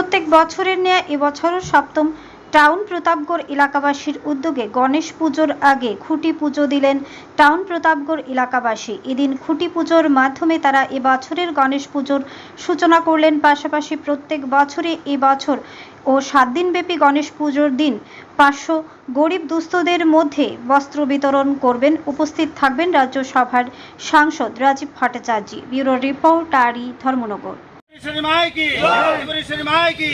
প্রত্যেক বছরের ন্যায় এবছরও সপ্তম টাউন প্রতাপগড় এলাকাবাসীর উদ্যোগে গণেশ পুজোর আগে খুঁটি পুজো দিলেন টাউন প্রতাপগড় এলাকাবাসী। এদিন খুঁটি পুজোর মাধ্যমে তারা এবছরের গণেশ পুজোর সূচনা করলেন। পাশাপাশি প্রত্যেক বছরে এবছর ও সাত দিনব্যাপী গণেশ পুজোর দিন পাঁচশো গরিব দুস্থদের মধ্যে বস্ত্র বিতরণ করবেন। উপস্থিত থাকবেন রাজ্যসভার সাংসদ রাজীব ভট্টাচার্য। ব্যুরো রিপোর্ট আরি ধর্মনগর। श्री माई की श्री माई की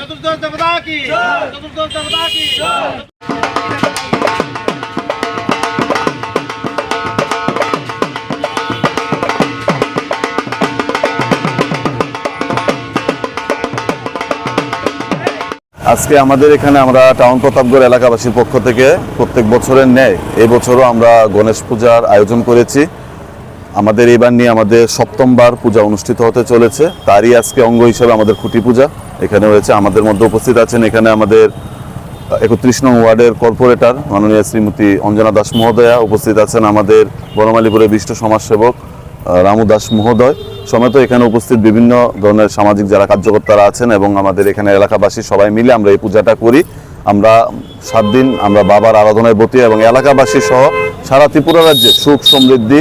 चतुर्दश देवता की चतुर्दश देवता की আজকে আমাদের এখানে আমরা টাউন প্রতাপগড় এলাকাবাসীর পক্ষ থেকে প্রত্যেক বছরের ন্যায় এই বছরও আমরা গণেশ পূজার আয়োজন করেছি আমাদের এবার নিয়ে আমাদের সপ্তমবার পূজা অনুষ্ঠিত হতে চলেছে। তারই আজকে অঙ্গ হিসেবে আমাদের খুঁটি পূজা। এখানে হয়েছে আমাদের মধ্যে উপস্থিত আছেন এখানে আমাদের একত্রিশ নং ওয়ার্ডের কর্পোরেটর মাননীয় শ্রীমতী অঞ্জনা দাস মহোদয়া, উপস্থিত আছেন আমাদের বনমালীপুরের বিশিষ্ট সমাজসেবক রামু দাস মহোদয় সমেত এখানে উপস্থিত বিভিন্ন ধরনের সামাজিক যারা কার্যকর্তারা আছেন এবং আমাদের এখানে এলাকাবাসী সবাই মিলে আমরা এই পূজাটা করি। আমরা সাত দিন আমরা বাবার আরাধনায় বতি এবং এলাকাবাসী সহ সারা ত্রিপুরা রাজ্যে সুখ সমৃদ্ধি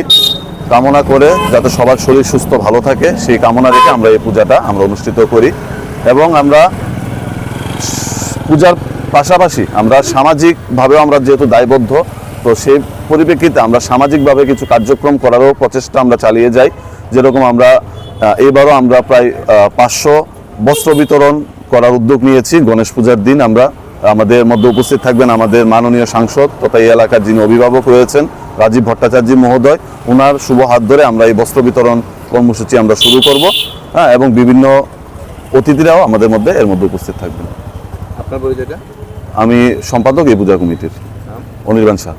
কামনা করে যাতে সবার শরীর সুস্থ, ভালো থাকে, সেই কামনা রেখে আমরা এই পূজাটা আমরা অনুষ্ঠিত করি। এবং আমরা পূজার পাশাপাশি আমরা সামাজিকভাবেও আমরা যেহেতু দায়বদ্ধ, তো সেই পরিপ্রেক্ষিতে আমরা সামাজিকভাবে কিছু কার্যক্রম করারও প্রচেষ্টা আমরা চালিয়ে যাই। যেরকম আমরা এবারও আমরা প্রায় পাঁচশো বস্ত্র বিতরণ করার উদ্যোগ নিয়েছি। গণেশ পূজার দিন আমরা আমাদের মধ্যে উপস্থিত থাকবেন আমাদের মাননীয় সাংসদ তথা এই এলাকার যিনি অভিভাবক রয়েছেন রাজীব ভট্টাচার্য মহোদয় ওনার শুভ হাত ধরে আমরা এই বস্ত্র বিতরণ কর্মসূচি আমরা শুরু করব হ্যাঁ এবং বিভিন্ন অতিথিরাও আমাদের মধ্যে এর মধ্যে উপস্থিত থাকবেন। আপনার পরিচয়টা? আমি সম্পাদক এই পূজা কমিটির। অনির্বাণ শাহ।